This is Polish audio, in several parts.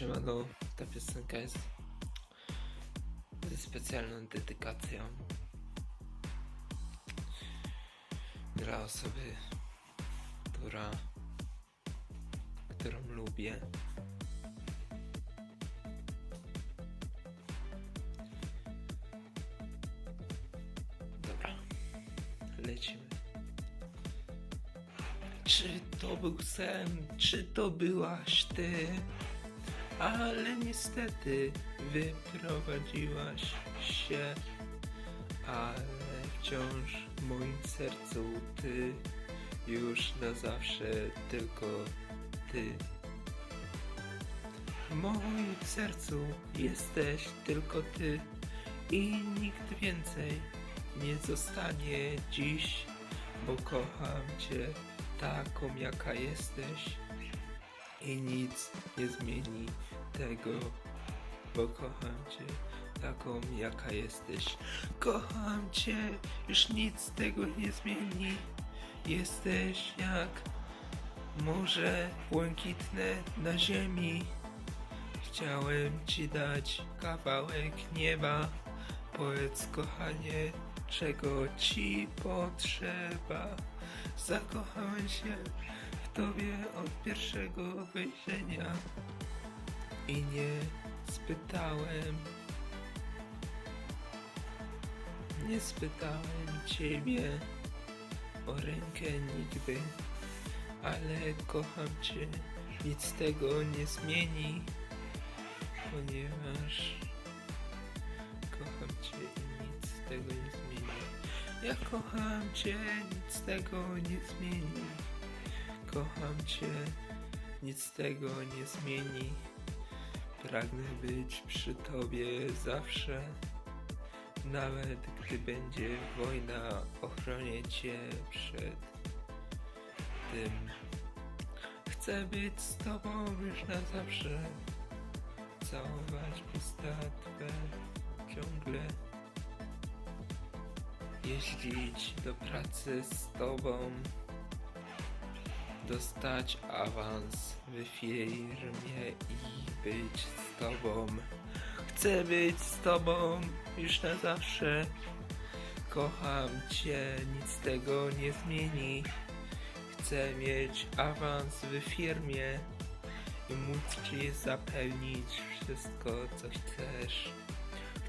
Siemano, ta piosenka jest ze specjalną dedykacją dla osoby, która, którą lubię. Dobra, lecimy. Czy to był sen, czy to byłaś ty? Ale niestety wyprowadziłaś się, ale wciąż w moim sercu ty, już na zawsze tylko ty. W moim sercu jesteś tylko ty i nikt więcej nie zostanie dziś, bo kocham cię taką jaka jesteś i nic nie zmieni tego, bo kocham cię taką jaka jesteś. Kocham cię, już nic tego nie zmieni. Jesteś jak morze błękitne na ziemi. Chciałem ci dać kawałek nieba. Powiedz kochanie, czego ci potrzeba. Zakochałem się tobie od pierwszego wejrzenia i nie spytałem, nie spytałem ciebie o rękę nigdy, ale kocham cię, nic tego nie zmieni, ponieważ kocham cię i nic tego nie zmieni. Ja kocham cię, nic tego nie zmieni. Kocham cię, nic tego nie zmieni. Pragnę być przy tobie zawsze. Nawet gdy będzie wojna, ochronię cię przed tym. Chcę być z tobą już na zawsze. Całować usta twe ciągle. Jeździć do pracy z tobą dostać awans w firmie i być z tobą. Chcę być z tobą już na zawsze. Kocham cię, nic tego nie zmieni. Chcę mieć awans w firmie i móc ci zapewnić wszystko, co chcesz.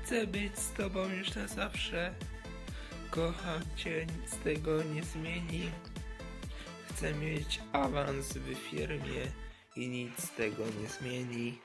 Chcę być z tobą już na zawsze. Kocham cię, nic tego nie zmieni. Chcę mieć awans w firmie i nic tego nie zmieni.